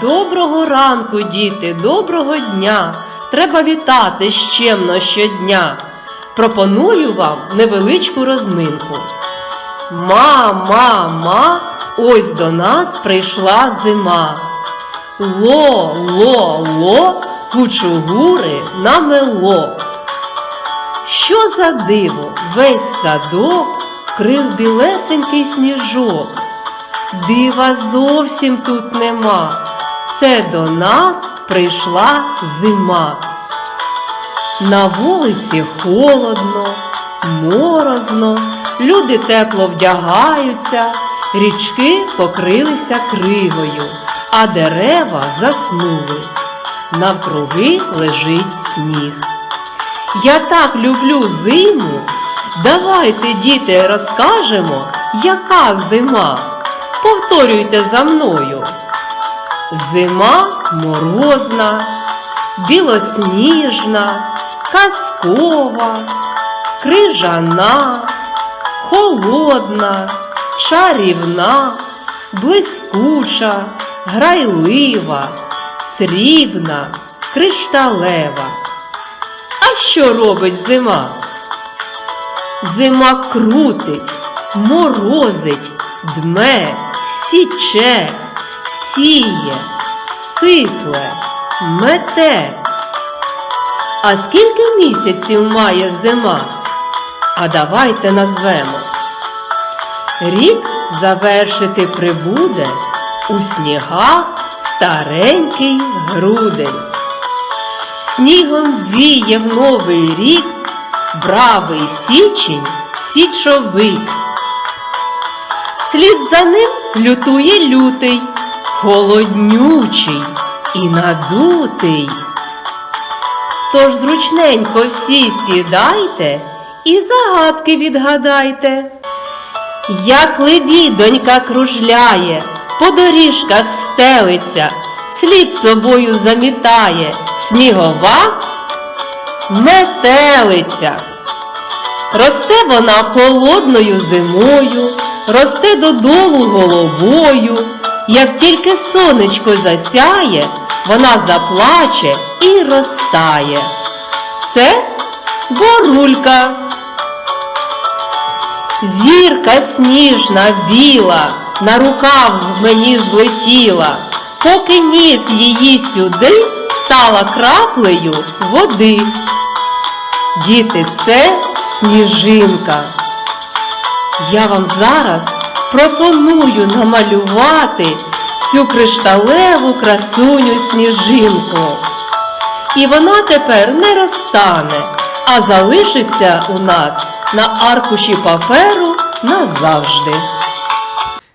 Доброго ранку, діти, доброго дня! Треба вітати щемно щодня. Пропоную вам невеличку розминку. Ма, ма, ма, ось до нас прийшла зима. Ло, ло, ло, кучугури намело. Що за диво, весь садок крив білесенький сніжок. Дива зовсім тут нема. Це до нас прийшла зима. На вулиці холодно, морозно, люди тепло вдягаються, річки покрилися кривою, а дерева заснули. Навкруги лежить сніг. Я так люблю зиму. Давайте, діти, розкажемо, яка зима. Повторюйте за мною. Зима морозна, білосніжна, казкова, крижана, холодна, чарівна, блискуча, грайлива, срібна, кришталева. А що робить зима? Зима крутить, морозить, дме, січе, сіє, сипле, мете. А скільки місяців має зима? А давайте назвемо. Рік завершити прибуде у снігах старенький грудень. Снігом віє в новий рік бравий січень січовик. Слід за ним лютує лютий, холоднючий і надутий. Тож зручненько всі сідайте і загадки відгадайте. Як лебідонька кружляє, по доріжках стелиться, слід собою замітає, снігова метелиця. Росте вона холодною зимою, росте додолу головою. Як тільки сонечко засяє, вона заплаче і розтає. Це борулька. Зірка сніжна біла, на рукав мені злетіла, поки ніс її сюди, стала краплею води. Діти, це сніжинка. Я вам зараз пропоную намалювати цю кришталеву красуню сніжинку. І вона тепер не розтане, а залишиться у нас на аркуші паперу назавжди.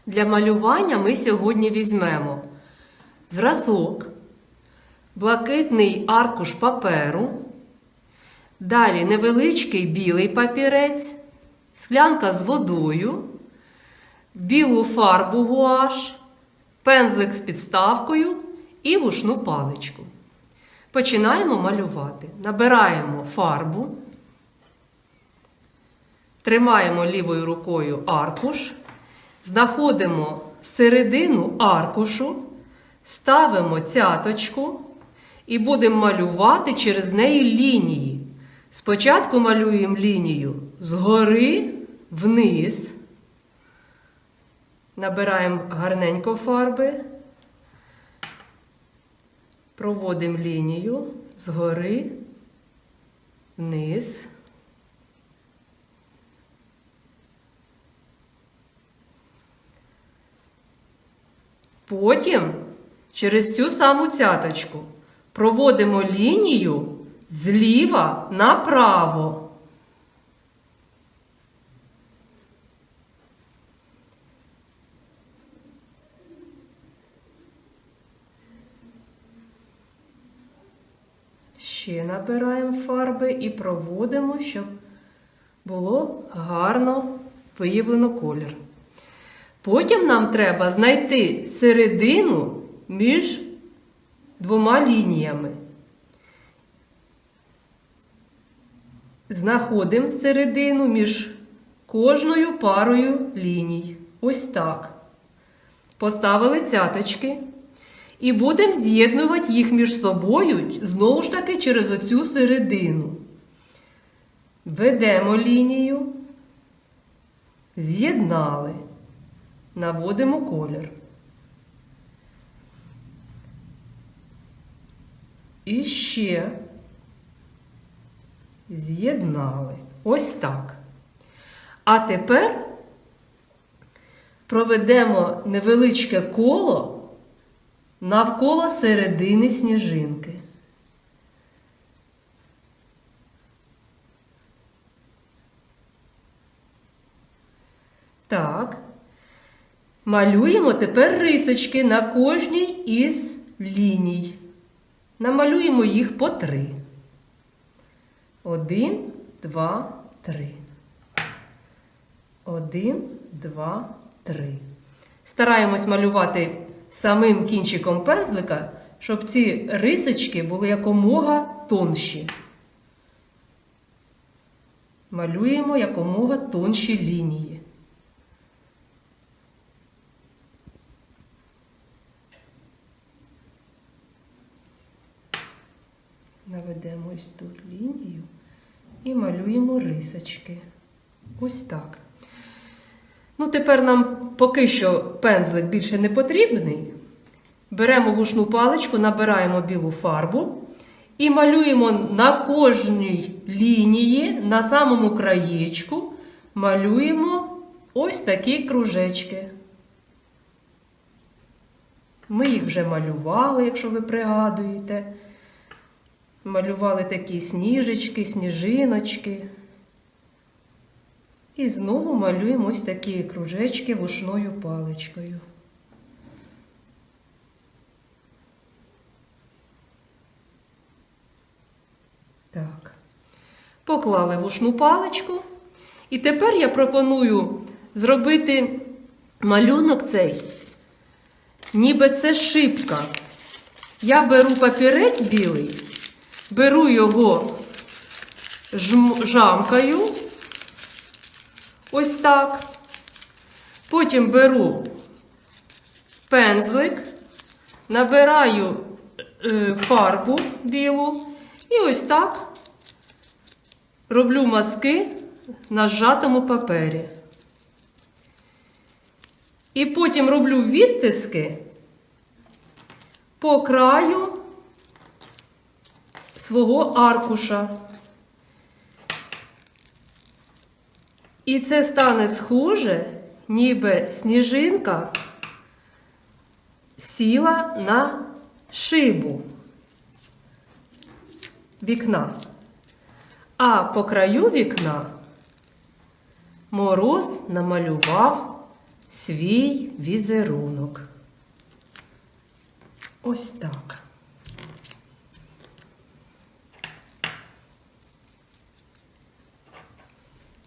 Для малювання ми сьогодні візьмемо зразок, блакитний аркуш паперу, далі невеличкий білий папірець, склянка з водою, білу фарбу гуаш, пензлик з підставкою і вушну паличку. Починаємо малювати. Набираємо фарбу, тримаємо лівою рукою аркуш, знаходимо середину аркушу, ставимо цяточку і будемо малювати через неї лінії. Спочатку малюємо лінію згори вниз. Набираємо гарненько фарби. Проводимо лінію згори вниз. Потім через цю саму цяточку проводимо лінію зліва направо. Ще набираємо фарби і проводимо, щоб було гарно виявлено колір. Потім нам треба знайти середину між двома лініями. Знаходимо середину між кожною парою ліній. Ось так. Поставили цяточки І будемо з'єднувати їх між собою знову ж таки через оцю середину. Ведемо лінію, з'єднали, наводимо колір. І ще з'єднали. Ось так. А тепер проведемо невеличке коло навколо середини сніжинки. Так. Малюємо тепер рисочки на кожній із ліній. Намалюємо їх по три. Один, два, три. Один, два, три. Стараємось малювати самим кінчиком пензлика, щоб ці рисочки були якомога тонші. Малюємо якомога тонші лінії. Наведемо ось тут лінію і малюємо рисочки. Ось так. Ну, тепер нам поки що пензлик більше не потрібний. Беремо вушну паличку, набираємо білу фарбу і малюємо на кожній лінії, на самому краєчку, малюємо ось такі кружечки. Ми їх вже малювали, якщо ви пригадуєте. Малювали такі сніжечки, сніжиночки. І знову малюємо ось такі кружечки вушною паличкою. Так. Поклали вушну паличку. І тепер я пропоную зробити малюнок цей, ніби це шибка. Я беру папірець білий, беру його жамкою. Ось так. Потім беру пензлик, набираю е, фарбу білу і ось так роблю мазки на зжатому папері. І потім роблю відтиски по краю свого аркуша. І це стане схоже, ніби сніжинка сіла на шибу вікна. А по краю вікна мороз намалював свій візерунок. Ось так.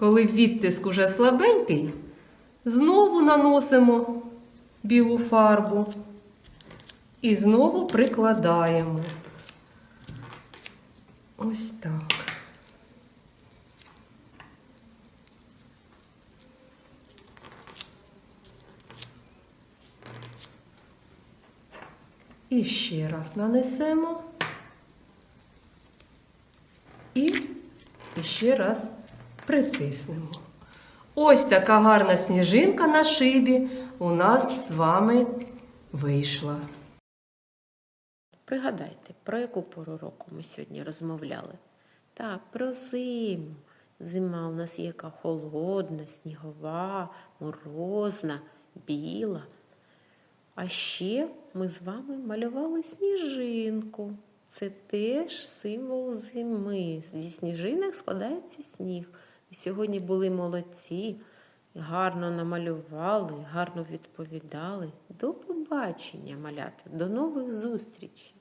Коли відтиск уже слабенький, знову наносимо білу фарбу і знову прикладаємо. Ось так. І ще раз нанесемо. І ще раз притиснемо. Ось така гарна сніжинка на шибі у нас з вами вийшла. Пригадайте, про яку пору року ми сьогодні розмовляли? Так, про зиму. Зима у нас є яка холодна, снігова, морозна, біла. А ще ми з вами малювали сніжинку. Це теж символ зими. Зі сніжинок складається сніг. Ви сьогодні були молодці, гарно намалювали, гарно відповідали. До побачення, малята, до нових зустрічей!